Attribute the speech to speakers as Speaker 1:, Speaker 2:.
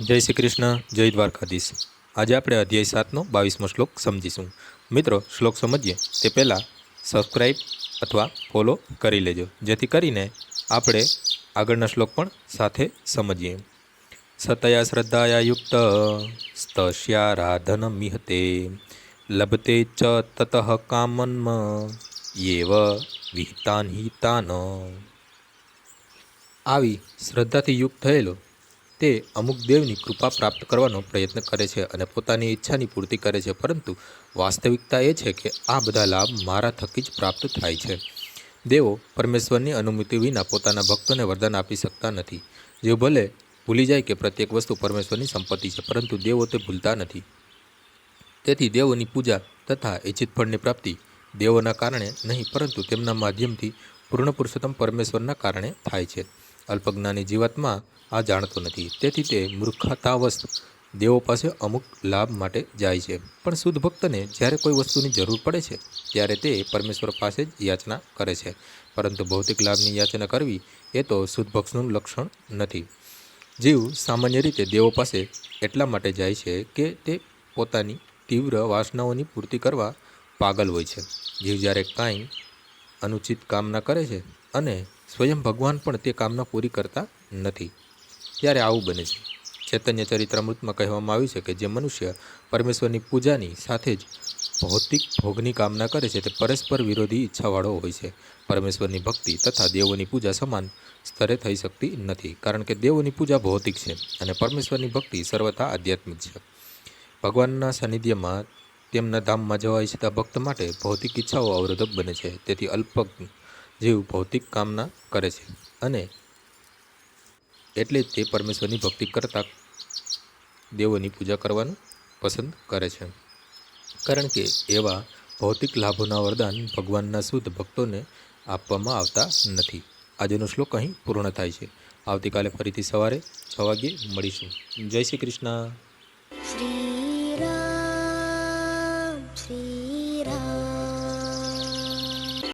Speaker 1: જય શ્રી કૃષ્ણ, જય દ્વારકાધીશ. આજે આપણે અધ્યાય સાતનો બાવીસમો શ્લોક સમજીશું. મિત્રો, શ્લોક સમજીએ તે પહેલાં સબસ્ક્રાઈબ અથવા ફોલો કરી લેજો, જેથી કરીને આપણે આગળના શ્લોક પણ સાથે સમજીએ. સતયા શ્રદ્ધાયા યુક્ત સ્તસ્યારાધન મિહતે, લભતે ચ તત કામન્મ એવ વિહિતાન હિતાન આવી શ્રદ્ધાથી યુક્ત થયેલો તે અમુક દેવની કૃપા પ્રાપ્ત કરવાનો પ્રયત્ન કરે છે અને પોતાની ઈચ્છાની પૂર્તિ કરે છે. પરંતુ વાસ્તવિકતા એ છે કે આ બધા લાભ મારા થકી જ પ્રાપ્ત થાય છે. દેવો પરમેશ્વરની અનુમતિ વિના પોતાના ભક્તોને વરદાન આપી શકતા નથી. જે ભલે ભૂલી જાય કે પ્રત્યેક વસ્તુ પરમેશ્વરની સંપત્તિ છે, પરંતુ દેવો તે ભૂલતા નથી. તેથી દેવોની પૂજા તથા ઇચ્છિત ફળની પ્રાપ્તિ દેવોના કારણે નહીં, પરંતુ તેમના માધ્યમથી પૂર્ણ પુરુષોત્તમ પરમેશ્વરના કારણે થાય છે. અલ્પજ્ઞાની જીવાત્મા આ જાણતો નથી. તેથી તે મૂર્ખતાવસ્થ દેવો પાસે અમુક લાભ માટે જાય છે. પણ શુદ્ધ ભક્તને જ્યારે કોઈ વસ્તુની જરૂર પડે છે, ત્યારે તે પરમેશ્વર પાસે જ યાચના કરે છે. પરંતુ ભૌતિક લાભની યાચના કરવી એ તો શુદ્ધ ભક્તનું લક્ષણ નથી. જીવ સામાન્ય રીતે દેવો પાસે એટલા માટે જાય છે કે તે પોતાની તીવ્ર વાસનાઓની પૂર્તિ કરવા પાગલ હોય છે. જીવ જ્યારે કાંઈ અનુચિત કામના કરે છે અને સ્વયં ભગવાન પણ તે કામના પૂરી કરતા નથી. ત્યારે આવું બને છે. ચૈતન્ય ચરિત્રામૃતમાં કહેવામાં આવ્યું છે કે જે મનુષ્ય પરમેશ્વરની પૂજાની સાથે જ ભૌતિક ભોગની કામના કરે છે તે પરસ્પર વિરોધી ઈચ્છાવાળો હોય છે. પરમેશ્વરની ભક્તિ તથા દેવોની પૂજા સમાન સ્તરે થઈ શકતી નથી, કારણ કે દેવોની પૂજા ભૌતિક છે અને પરમેશ્વરની ભક્તિ સર્વથા આધ્યાત્મિક છે. ભગવાનના સાનિધ્યમાં તેમના ધામમાં જવા ઈચ્છતા ભક્ત માટે ભૌતિક ઈચ્છાઓ અવરોધક બને છે. તેથી અલ્પ જેવું ભૌતિક કામના કરે છે અને એટલે જ તે પરમેશ્વરની ભક્તિ કરતાં દેવોની પૂજા કરવાનું પસંદ કરે છે. કારણ કે એવા ભૌતિક લાભોના વરદાન ભગવાનના શુદ્ધ ભક્તોને આપવામાં આવતા નથી. આજનો શ્લોક અહીં પૂર્ણ થાય છે. આવતીકાલે ફરીથી સવારે છ વાગ્યે મળીશું. જય શ્રી કૃષ્ણ.
Speaker 2: શ્રી